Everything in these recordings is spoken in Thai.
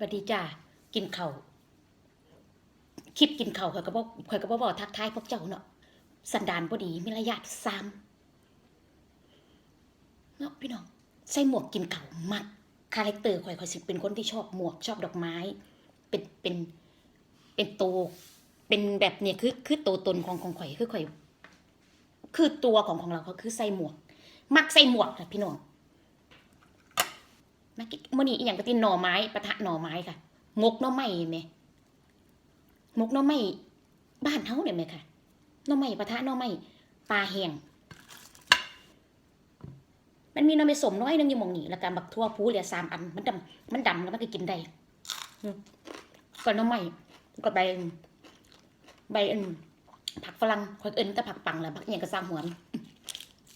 สวัสดีจ้ากินเข้าคลิปกินเข้าข่อยก็บ่ข่อยก็บ่บอกทักทายพวกเจ้าเนาะสันดานบ่ดีมีระยะซ้ำเนาะพี่น้องใส่หมวกกินเข้ามักคาแรคเตอร์ข่อยข่อยสิเป็นคนที่ชอบหมวกชอบดอกไม้ เป็นเป็นเป็นโตวเป็นแบบเนี่ยคือคือตัวตนของของข่อยคือข่อย คือตัวของของเราก็คือใส่หมวก มักใส่หมวกค่ะพี่น้อง มากิมื่อนี้อีหยังก็ติหน่อไม้ปะทะหน่อไม้ค่ะงกหน่อไม้แหม่งกหน่อไม้บ้านเฮาเนี่ยแหมค่ะหน่อไม้ปะทะหน่อไม้ปลาแห้งมันมีหน่อไม้สมน้อยนึงอยู่หมองนี้แล้วก็บักทั่วพูเหลือสามอัน มันดำมันดำแล้วมันก็กินได้ก่อนหน่อไม้ก็ใบใบอันผักฝรั่งข่อยเอินแต่ผักปังแหละผักอหยังก็สร้างหัวมัน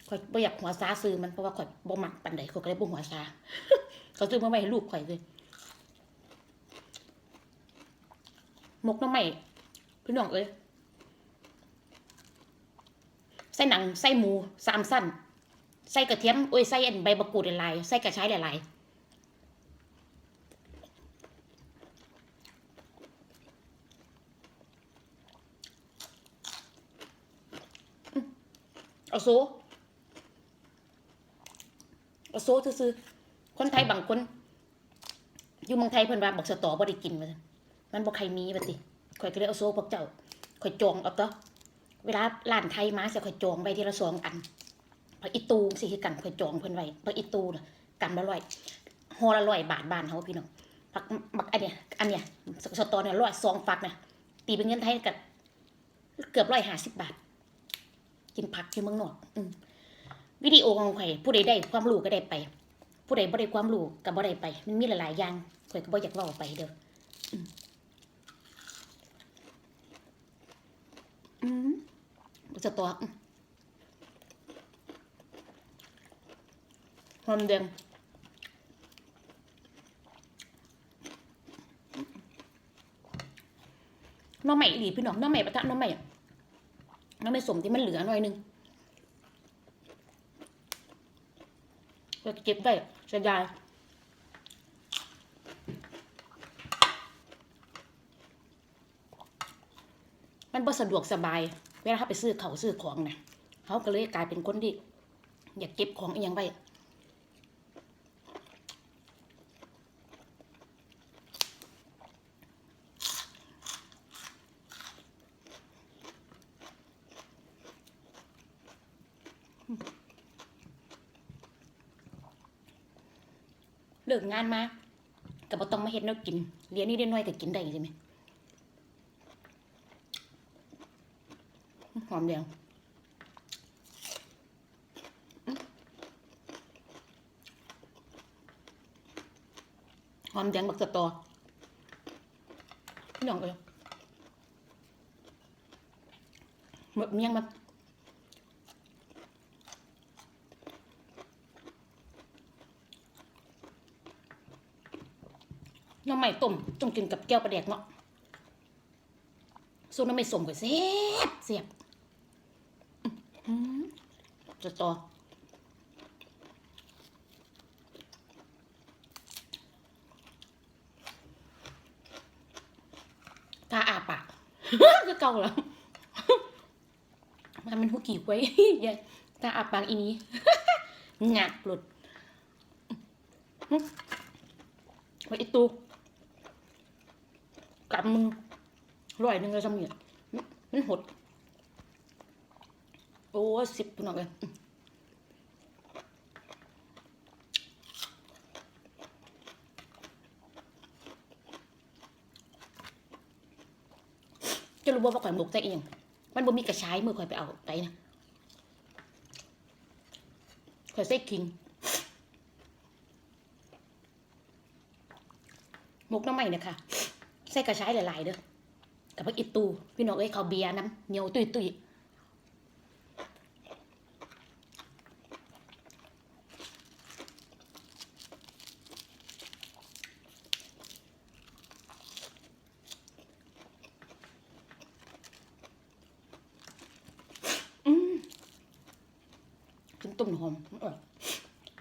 ข่อยบ่อยากหัวซาซื้อมันเพราะว่าข่อยบ่มักปานใดข่อยก็เลยบ่หัวซา เขาซื้อมาไว้ให้ลูกข่อยเลยมกน้ำใหม่พี่น้องเอ้ยใส่หนังใส่หมูสามสั้นใส่กระเทียมโอ้ยใส่อันใบมะกรูดหลายใส่กระชายหลายเอาโซเอาโซซื้อ คนไทยบางคน อยู่เมืองไทยเพิ่นว่าบอกสตอบ่ได้กินว่าซั่นมันบ่ใครมีบัดติข่อยก็เลยเอาโซ่พวกเจ้าข่อยจองเอาต่อเวลาร้านไทยมาสิข่อยจองไว้ทีละสองอันผักอีตูสิคือกันข่อยจองเพิ่นไว้ผักอีตูน่ะกำละร้อยห่อละร้อยบาทบ้านเฮาพี่น้องผักบักอันเนี้ยอันเนี้ยสตอเนี่ยร้อยสองฝักนะตีเป็นเงินไทยก็เกือบ150บาท กินผักอยู่เมืองนอก อืมวิดีโอของข่อยผู้ใดได้ความรู้ก็ได้ไป ผู้ใดบ่ได้ความรู้ก็บ่ได้ไป มันมีหลายๆอย่างข่อยก็บ่อยากเว้าไปเด้ออืมสตออืมหอมแดงน้องใหม่อีหลีพี่น้องน้องใหม่ปะทะน้องใหม่น้องใหม่สมที่มันเหลือหน่อยนึง จะเก็บได้เสียดายมันบ่สะดวกสบาย เวลาเขาไปซื้อเขาซื้อของนะเขาก็เลยกลายเป็นคนที่อยากเก็บของอีหยังไปเลิกงานมาก็บ่ต้องมาเฮ็ดแนวกินเรียนนี่ได้น้อยก็กินได้ใช่ไหมหอมแดงหอมแดงบักสะตอพี่น้องเอ้ยหมดเมียงมา ใหม่ต้มต้องกินกับแก้วปลาแดกเนาะส่วนน้ำใหม่สมก็เสียบเสียบจะต่อตาอาปากก็เก่าแล้วมันมันหุกี่ไว้ยายตาอาปากอีนี้หงักหลุดไว้อีตู กำมือร่อยหนึงเลยสำเนียงมันหด โอ้สิบพี่องเอ้ยจะรู้ว่าข่อยหมกแต่เองมันบ่มีกระชายมือข่อยไปเอาไปนะข่อยใส่คิงหมกน้ำใหม่เนี่ยค่ะ ใส่กระชายหลายๆเด้อกับพักอิตูพี่น้องเอ้ยเขาวเบียร์น้ำเหนียวตุยตุยๆกินต้มหอมอร่อย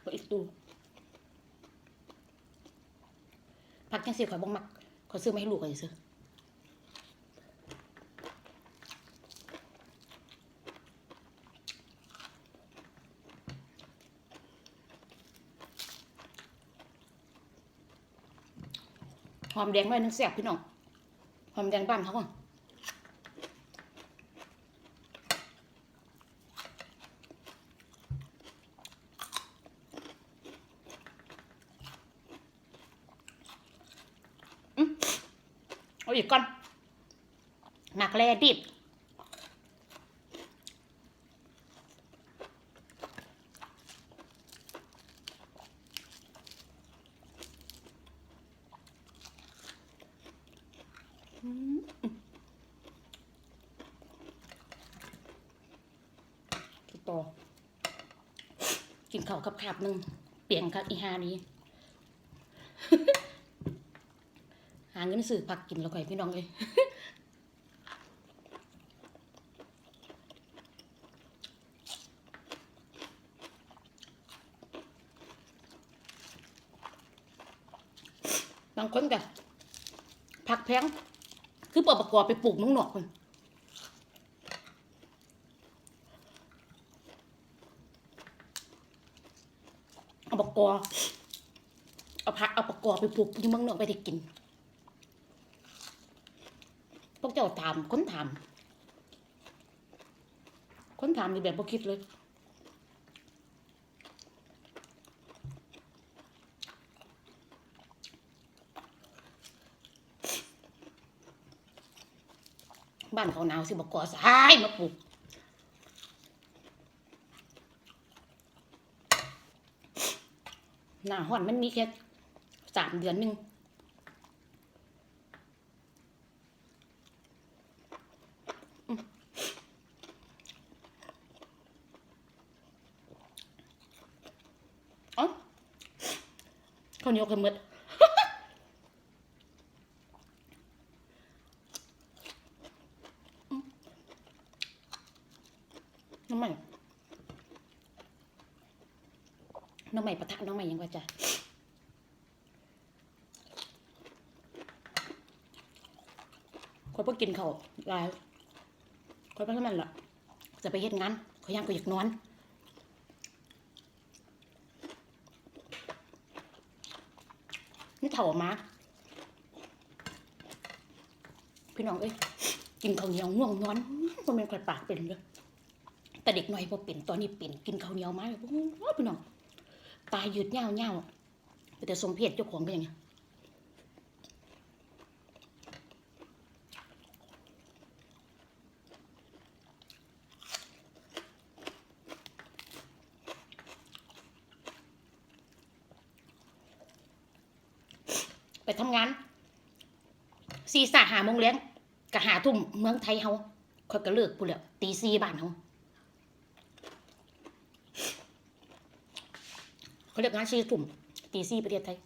ก็อีกตูผักดจังซี่ข่อยบ่มัก ข่อซื้อมาให้ลูกข่อยซื้อหอมแดงไว้นึงแซ่บพี่น้องหอมแดงบ้านเขาอะ เอาอีกก่อนหมักแลดิบกินต่อกินข้าวกับขาบหนึ่งเปลี่ยนครับอีหานี้าเงินซื้อผักกินแล้วค่อยพี่น้องเลยบางคนก็ผักแพงคือปอประกอบไปปลูกเมึงหนอกคนเอาประกอบเอาผักเอาประกอบไปปลูกอยู่เมืองนอกไปได้กิน พวกเจ้าถามคนถามคนถามในแบบบ่คิดเลยบ้านเขาหนาวสิบอกก่อสายมาปลูกหน้าห้อนมันมีแค่สามเดือนหนึ่ง เอ้าข้าวเหนียวกันหมดน้องใหม่น้องใหม่ปะทะน้องใหม่ยังว่าจะคนพวกกินเขาลายคนพวกนั้นละจะไปเฮ็ดงานเขายังก็อยากนอน นี่เถ่ามาพี่น้องเอ้ยกินข้าวเหนียวง่วงนอนมันเป็นกระปากเป็นเลยแต่เด็กน้อยพอเป็นตอนนี้เป็นกินข้าวเหนียวมาแล้วพี่น้องตายหยุดเง่าเง่าแต่สมเพศเจ้าของก็ยังไงป ทำงานสี่สาหาโมงเลี้ยงกะหาทุ่มเมืองไทยเฮาค่อยก็เลิกพูดแล้วตีสี่บ้านเฮาเขาเรียกงานสี่ทุ่มตีสี่ประเทศไทย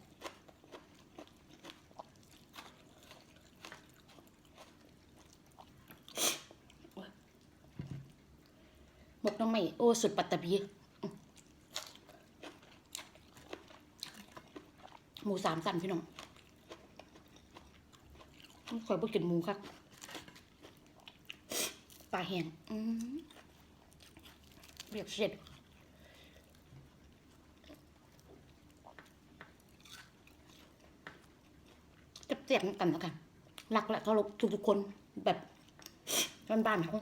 หมกน้องใหม่โอ้สุดปัตตภีหมูสามสันพี่น้อง ข่อยบ่กินหมูครับปลาแห้งอืมเรียบเสร็จจะเจ็บๆกันแล้วกันรักและเคารพทุกๆคนแบบบ้านๆเขา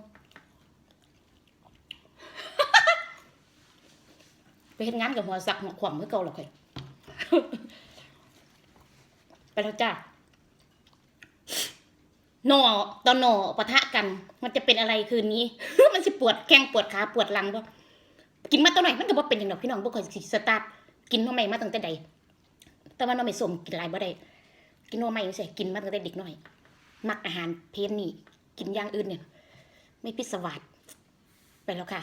ไปเฮ็ดงานกับหัวสักหัวขวำเมื่อเก่าหรอกค่อไปแล้วจ้า หนอตอนหนอปะทะกัน มันจะเป็นอะไรคืนนี้ มันสิปวดแข้งปวดขาปวดหลังบ่กินมาตัวหน่อยมันก็บ่เป็นอย่างดอกพี่น้องบ่ค่อยสิสตาร์ทกินหน่อไม้มาตั้งแต่ใดแต่ว่าหน่อไม้ส้มกินหลายบ่ได้กินหน่อไม้จังซี่กินมาตั้งแต่เด็กน้อย มักอาหารเพลนนี่กินอย่างอื่นเนี่ย ไม่พิศวาสไปแล้วค่ะ